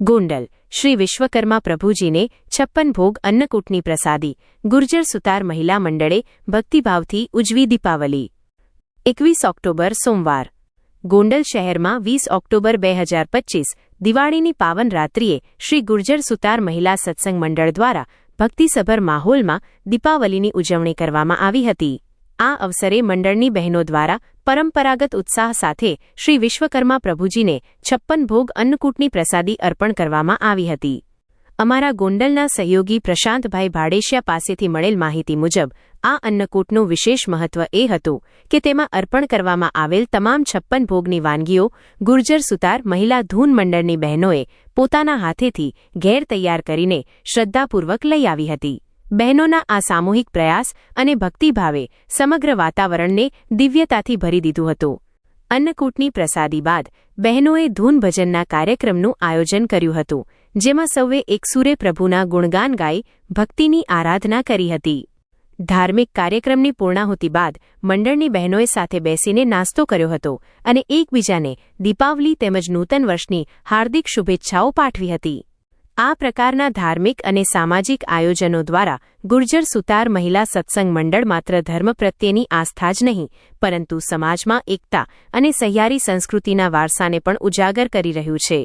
ગોંડલ, શ્રી વિશ્વકર્મા પ્રભુજીને છપ્પન ભોગ અન્નકૂટની પ્રસાદી, ગુર્જર સુતાર મહિલા મંડળે ભક્તિભાવથી ઉજવી દીપાવલી. એકવીસ ઓક્ટોબર, સોમવાર. ગોંડલ શહેરમાં વીસ ઓક્ટોબર બે હજાર પચ્ચીસ દિવાળીની પાવન રાત્રિએ શ્રી ગુર્જર સુતાર મહિલા સત્સંગ મંડળ દ્વારા ભક્તિસભર માહોલમાં દીપાવલીની ઉજવણી કરવામાં આવી હતી. આ અવસરે મંડળની બહેનો દ્વારા પરંપરાગત ઉત્સાહ સાથે શ્રી વિશ્વકર્મા પ્રભુજીને છપ્પન ભોગ અન્નકૂટની પ્રસાદી અર્પણ કરવામાં આવી હતી. અમારા ગોંડલના સહયોગી પ્રશાંતભાઈ ભાડેશિયા પાસેથી મળેલ માહિતી મુજબ, આ અન્નકૂટનું વિશેષ મહત્વ એ હતું કે તેમાં અર્પણ કરવામાં આવેલ તમામ છપ્પન ભોગની વાનગીઓ, ગુર્જર સુતાર મહિલા ધૂન મંડળની બહેનોએ પોતાના હાથેથી ઘેર તૈયાર કરીને શ્રદ્ધાપૂર્વક લઈ આવી હતી. બહેનોના આ સામૂહિક પ્રયાસ અને ભક્તિભાવે સમગ્ર વાતાવરણને દિવ્યતાથી ભરી દીધું હતું. અન્નકૂટની પ્રસાદી બાદ બહેનોએ ધૂન ભજનના કાર્યક્રમનું આયોજન કર્યું હતું, જેમાં સૌએ એકસુરે પ્રભુના ગુણગાન ગાઈ ભક્તિની આરાધના કરી હતી. ધાર્મિક કાર્યક્રમની પૂર્ણાહુતિ બાદ મંડળની બહેનોએ સાથે બેસીને નાસ્તો કર્યો હતો અને એકબીજાને દીપાવલી તેમજ નૂતન વર્ષની હાર્દિક શુભેચ્છાઓ પાઠવી હતી. આ પ્રકારના ધાર્મિક અને સામાજિક આયોજનો દ્વારા ગુર્જર સુતાર મહિલા સત્સંગ મંડળ માત્ર ધર્મ પ્રત્યેની આસ્થા જ નહીં, પરંતુ સમાજમાં એકતા અને સહિયારી સંસ્કૃતિના વારસાને પણ ઉજાગર કરી રહ્યું છે.